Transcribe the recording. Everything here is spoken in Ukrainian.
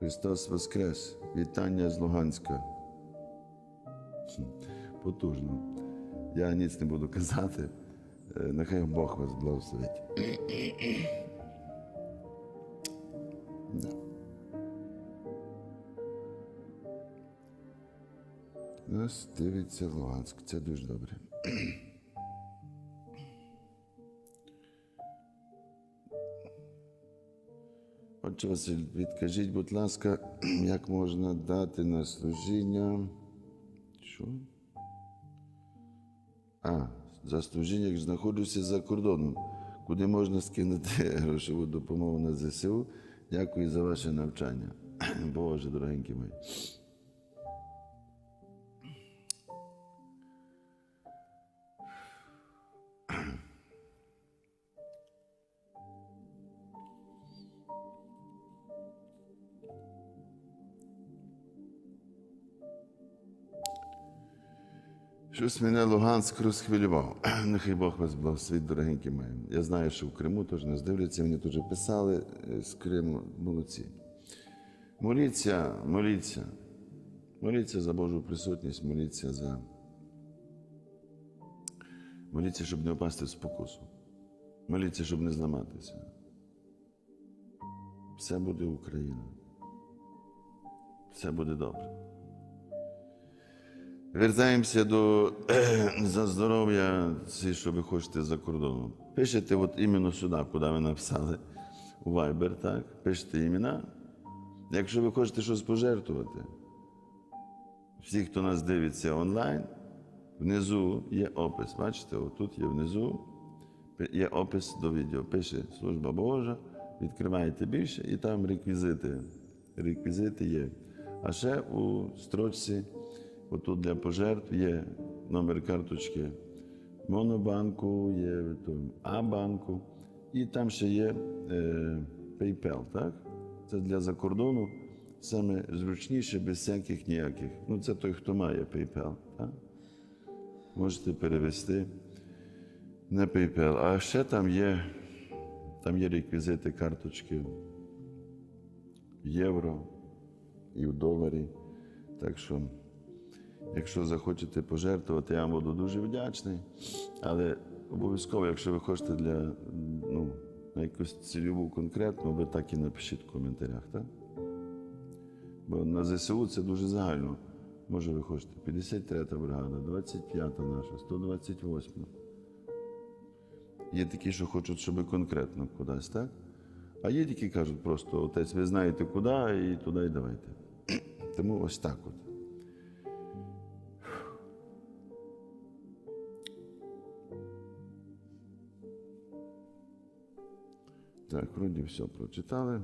Христос Воскрес! Вітання з Луганська. Потужно. Я ніц не буду казати. Е, Нехай Бог вас благословить. Да. Нас дивиться Луганськ. Це дуже добре. Отче Василь, відкажіть, будь ласка, як можна дати на служіння? Що? А, за служіння, як знаходжуся за кордоном, куди можна скинути грошову допомогу на ЗСУ. Дякую за ваше навчання. Боже, дорогенькі мої. Щось мене Луганськ розхвилював. Нехай Бог вас благословить, дорогенькі мої. Я знаю, що в Криму теж нас дивляться, мені теж писали е, з Криму, молодці. Моліться, моліться. Моліться за Божу присутність, моліться за. Моліться, щоб не впасти в спокусу. Моліться, щоб не зламатися. Все буде Україна. Все буде добре. Вертаємося до за здоров'я, ці, що ви хочете за кордоном. Пишете от іменно сюди, куди ви написали у Viber, так? Пишете імена. Якщо ви хочете щось пожертвувати, всі, хто нас дивиться онлайн, внизу є опис. Бачите, отут є внизу є опис до відео. Пише Служба Божа, відкриваєте більше і там реквізити. Реквізити є. А ще у строчці, отут для пожертв, є номер карточки Монобанку, є А-банку, і там ще є е, PayPal, так? Це для закордону саме зручніше, без всяких ніяких. Ну, це той, хто має PayPal, так? Можете перевести на PayPal. А ще там є, там є реквізити карточки в євро і в доларі. Так що, якщо захочете пожертвувати, я вам буду дуже вдячний. Але обов'язково, якщо ви хочете для ну, на якусь цільову конкретну, ви так і напишіть в коментарях, так? Бо на ЗСУ це дуже загально. Може, ви хочете 53-та бригада, 25-та наша, 128-та. Є такі, що хочуть, щоб конкретно кудись, так? А є які кажуть просто, отець, ви знаєте куди, і туди й давайте. Тому ось так от. Так, вроді все прочитали.